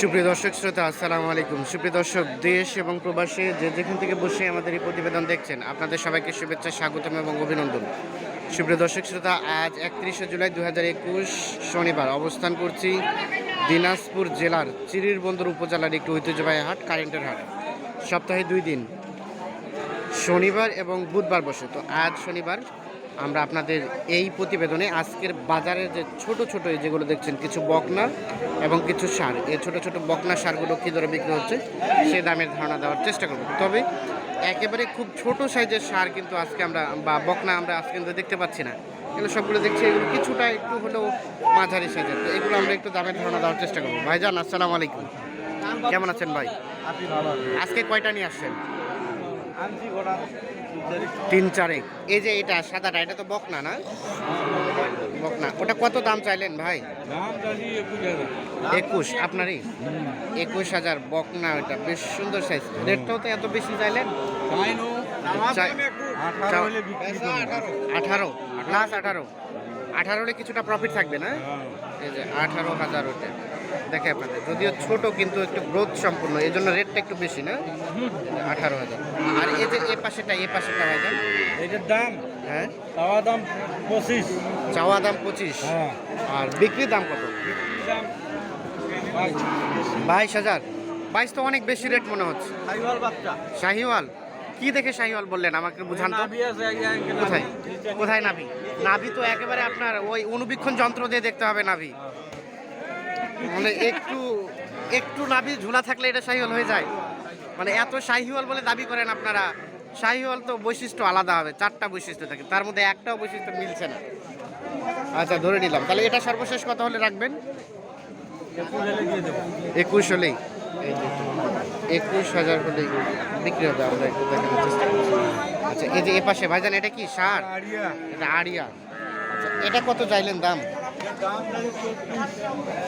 সুপ্রিয় দর্শক, শ্রোতা, আসসালামু আলাইকুম। সুপ্রিয় দর্শক, দেশ এবং প্রবাসী যে যেখান থেকে বসে আমাদের এই প্রতিবেদন দেখছেন, আপনাদের সবাইকে শুভেচ্ছা, স্বাগতম এবং অভিনন্দন। সুপ্রিয় দর্শক, শ্রোতা, আজ একত্রিশে জুলাই দু হাজার একুশ শনিবার অবস্থান করছি দিনাজপুর জেলার চিরির বন্দর উপজেলার একটি ঐতিহ্যবাহী হাট, কারেন্টের হাট। সপ্তাহে দুই দিন, শনিবার এবং বুধবার বসে। তো আজ শনিবার আমরা আপনাদের এই প্রতিবেদনে আজকের বাজারে যে ছোট ছোট এই যেগুলো দেখছেন কিছু বকনা এবং কিছু সার। এই ছোট ছোট বকনা সারগুলো কী দরে বিক্রি হচ্ছে সে দামের ধারণা দেওয়ার চেষ্টা করব। তবে একেবারে খুব ছোট সাইজের সার কিন্তু আজকে আমরা বা বকনা আমরা আজকে কিন্তু দেখতে পাচ্ছি না। এগুলো সবগুলো দেখছি এগুলো কিছুটা একটু হলেও মাঝারি সাইজের। তো এগুলো আমরা একটু দামের ধারণা দেওয়ার চেষ্টা করব। ভাইজান আসসালামু আলাইকুম। কেমন আছেন ভাই? আপনি আজকে কয়টা নিয়ে আসছেন? তিন চারেক এই যে এটা সাদাটা এটা তো বকনা না? বকনা। ওটা কত দাম চাইলেন ভাই? একুশ আপনারই? একুশ হাজার বকনা ওটা বেশ সুন্দর সাইজ রেটটাও তো এত বেশি চাইলেন? আঠারো আঠারো। লাস্ট আঠারো। আঠারো কিছুটা প্রফিট থাকবে না? হ্যাঁ। এই যে আঠারো হাজার ওটা দেখে আপনাদের। যদিও ছোট কিন্তু একটু গ্রোথ সম্পূর্ণ। এই জন্য রেটটা একটু বেশি না? আঠারো হাজার। আর এই যে এ পাশেটা এ পাশেটা ভাইজান এটার দাম? হ্যাঁ? চাওয়া দাম পঁচিশ। চাওয়া দাম পঁচিশ? হ্যাঁ। আর বিক্রির দাম কত? দাম বাইশ। হাজার। বাইশ তো অনেক বেশি রেট মনে হচ্ছে। শাহিওয়াল? কি দেখে শাহিওয়াল বললেন? আমাকে বুঝান তো। কোথায় নাভি। কোথায়? নাভি? নাভি তো একেবারে আপনার ওই অনুবীক্ষণ যন্ত্র দিয়ে দেখতে হবে নাভি। মানে একটু একটু নাভি ঝুলা থাকলে এটা শাহিওয়াল হয়ে যায়। মানে এত শাহিওয়াল বলে দাবি করেন আপনারা। শাহিওয়াল তো বৈশিষ্ট্য আলাদা হবে চারটা বৈশিষ্ট্য থাকে। তার মধ্যে একটাও বৈশিষ্ট্য মিলছে না। আচ্ছা ধরে নিলাম। তাহলে এটা সর্বশেষ কথা হলে রাখবেন? একুশ হলে একুশ হলেই। এই যে। একুশ হাজার হলেই বিক্রি হবে আমরা একটু দেখানোর চেষ্টা করছি। আচ্ছা এই যে এ পাশে ভাইজান এটা কি সার? এটা আরিয়া আচ্ছা এটা কত চাইলেন দাম?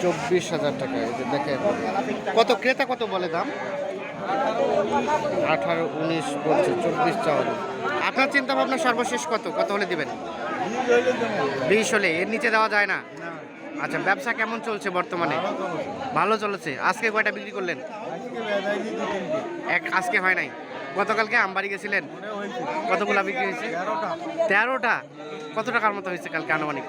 চব্বিশ হাজার টাকা এই যে দেখেন। কত ক্রেতা কত বলে দাম? আঠারো উনিশ বলছে চব্বিশ চাওয়া। আপনার চিন্তা ভাবনা সর্বশেষ কত? কত হলে দিবেন? বিশ হলে এর নিচে দেওয়া যায় না? আচ্ছা ব্যবসা কেমন চলছে বর্তমানে? ভালো চলেছে। আজকে কয়টা বিক্রি করলেন? এক আজকে হয় নাই? গতকালকে আমবাড়ি গেছিলেন? কতগুলো কতগুলা বিক্রি হয়েছে? তেরোটা। তেরোটা? কত টাকার মতো হয়েছে কালকে আনুমানিক?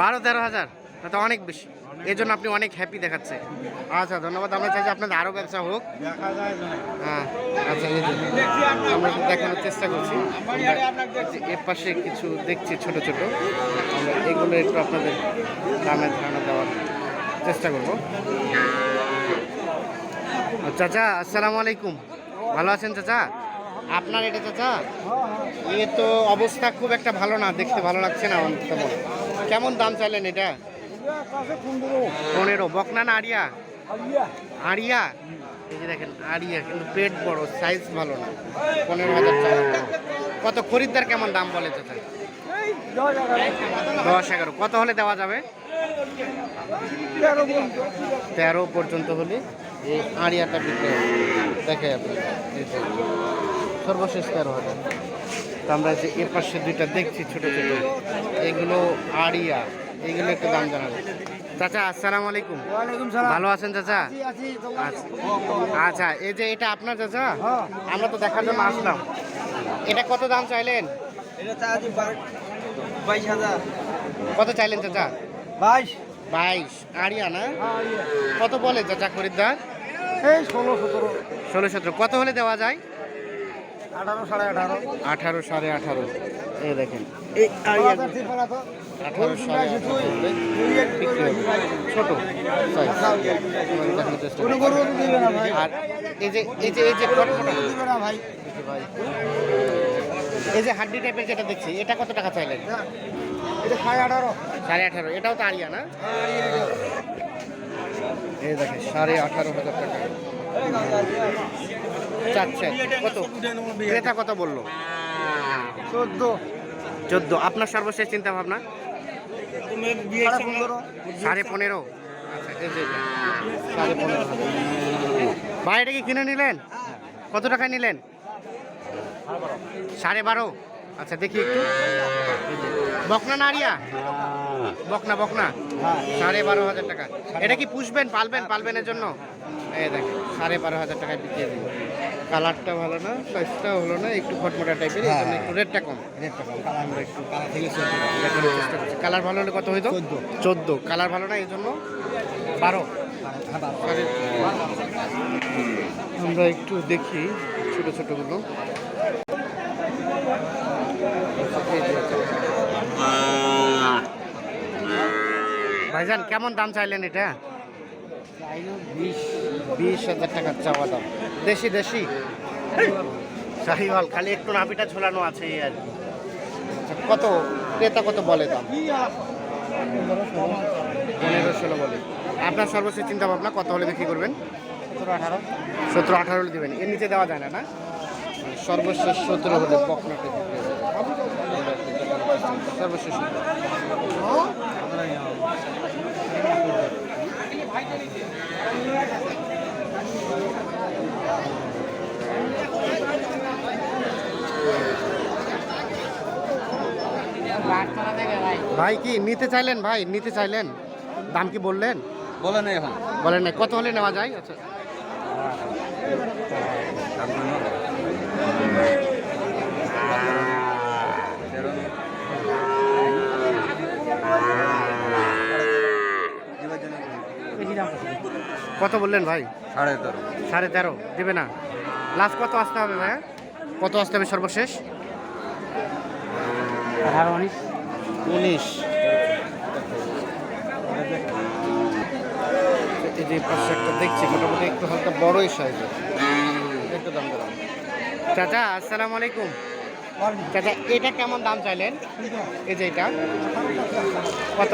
বারো তেরো হাজার? বারো তেরো হাজার তা তো অনেক বেশি। এই জন্য আপনি অনেক হ্যাপি দেখাচ্ছে। আচ্ছা ধন্যবাদ। আমরা চাই যে আপনাদের আরও ব্যবসা হোক। হ্যাঁ আচ্ছা এই আমরা দেখানোর চেষ্টা করছি। এর পাশে কিছু দেখছি ছোট ছোট। আমরা এগুলো একটু আপনাদের দামের ধারণা দেওয়ার চেষ্টা করব। চাচা আসসালামু আলাইকুম। ভালো আছেন চাচা? আপনার এটা চাচা? এ তো অবস্থা খুব একটা ভালো না। দেখতে ভালো লাগছে না তেমন। কেমন দাম চাইলেন এটা? পনেরো বকনা না আড়িয়া? আড়িয়া। এই যে দেখেন আড়িয়া কিন্তু পেট বড় সাইজ ভালো না। পনেরো হাজার টাকা। কত খরিদ্দার কেমন দাম বলে চাচা দশ এগারো। কত হলে দেওয়া যাবে? তেরো পর্যন্ত। হলে এই আড়িয়াটা বিক্রি হবে। দেখে আপনি। সর্বশেষ তেরো হাজার। তো আমরা যে এর পাশে দুইটা দেখছি ছোট ছোট। এগুলো আড়িয়া। এগুলো একটু দাম জানাব চাচা আসসালামু আলাইকুম। ভালো আছেন চাচা? আচ্ছা। আচ্ছা এই যে এটা আপনার চাচা? আমরা তো দেখার জন্য আসলাম। এটা কত দাম চাইলেন? কত চাইলেন চাচা? বাইশ। বাইশ। আড়িয়া না? কত বলে চাচা খরিদ্দার? এই ষোলো সতেরো। ষোলো সতেরো। কত হলে দেওয়া যায়? আঠারো সাড়ে আঠারো। আঠারো সাড়ে আঠারো। এই দেখেন। এই ছোট। আর এই যে এই যে এই যে এই যে হাড্ডি টাইপের যেটা দেখছি এটা কত টাকা চাইলেন? সাড়ে আঠারো। এটাও তো না? এই দেখেন সাড়ে আঠারো হাজার টাকা। চাচ্ছে কত? ক্রেতা কত বলল? চোদ্দ। চোদ্দ। আপনার সর্বশেষ চিন্তা ভাবনা সাড়ে পনেরো। আচ্ছা এই যে এটা। সাড়ে পনেরো। ভাই এটা কি কিনে নিলেন? কত টাকায় নিলেন? সাড়ে বারো। আচ্ছা দেখি একটু। বকনা না আরিয়া? বকনা বকনা? হ্যাঁ সাড়ে বারো হাজার টাকা। এটা কি পুষবেন পালবেন পালবেনের জন্য? এই দেখেন সাড়ে বারো হাজার টাকায় বিক্রি দিব কালারটা ভালো না সাইজটাও হলো না একটু ফটমটা টাইপের এই জন্য একটু রেটটা কম। রেটটা কম কালার আমরা একটু কালার থেকে চেষ্টা করছি। কালার ভালো হলে কত হইতো? চোদ্দ। চোদ্দ। কালার ভালো না এই জন্য বারো। সাড়ে আমরা একটু দেখি ছোট ছোটগুলো। ভাইজান কেমন দাম চাইলেন এটা? বিশ বিশ হাজার টাকার চাওয়া দাম। দেশি দেশি? শাহিওয়াল খালি একটু নাভিটা ঝোলানো আছে এই আর কি। আচ্ছা, কত? ক্রেতা কত বলে দাম? পনেরো ষোলো বলে। আপনার সর্বশেষ চিন্তা ভাবনা কত হলে বিক্রি করবেন? সতেরো আঠারো। সতেরো আঠারো হলে দেবেন। এর নিচে দেওয়া যায় না না? সর্বশেষ সতেরো হলে বকনাটা বিক্রি সর্বশেষ ভাই কি নিতে চাইলেন ভাই? নিতে চাইলেন? দাম কি বললেন? বলেন এখন। বলেন না কত হলে নেওয়া যায়? আচ্ছা। কত বললেন ভাই? সাড়ে তেরো। সাড়ে তেরো। দেবে না। লাস্ট কত আসতে হবে ভাই কত আসতে হবে সর্বশেষ? আঠারো উনিশ। উনিশ। এই যে পাশে একটা দেখছি মোটামুটি একটু হালকা বড়ই সাইজের। একটু দাম দিলাম চাচা আসসালামু আলাইকুম। চাচা এটা কেমন দাম চাইলেন? এই যে এটা। কত?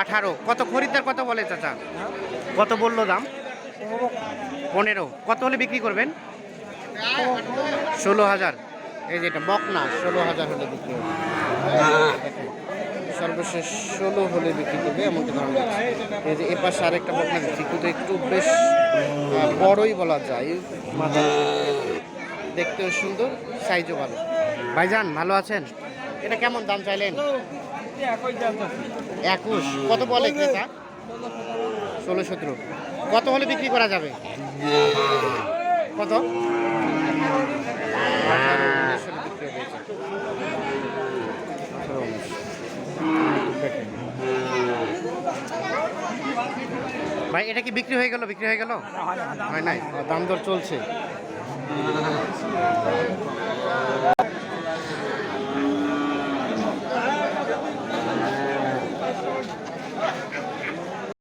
আঠারো। কত খরিদ্দার কত বলে চাচা? কত বলল দাম? পনেরো। কত হলে বিক্রি করবেন? ষোলো হাজার। এই যে এটা বকনা ষোলো হাজার হলে বিক্রি হবে। সর্বশেষ ষোলো হলে বিক্রি করবে এমনকি ধারণা দিচ্ছি। এই যে এপাশে আরেকটা বকনা দিচ্ছি কিন্তু একটু বেশ বড়ই বলা যায়। মাথা দেখতেও সুন্দর সাইজও ভালো। ভাইজান, ভালো আছেন? এটা কেমন দাম চাইলেন? একুশ। কত বলে ক্রেতা? ষোলো সতেরো। কত হলে বিক্রি করা যাবে? কত আঠারো, উনিশ হলে বিক্রি হবে এটা। আঠারো, উনিশ। দেখেন। ভাই এটা কি বিক্রি হয়ে গেল? বিক্রি হয়ে গেল? হয় নাই? দাম দর চলছে।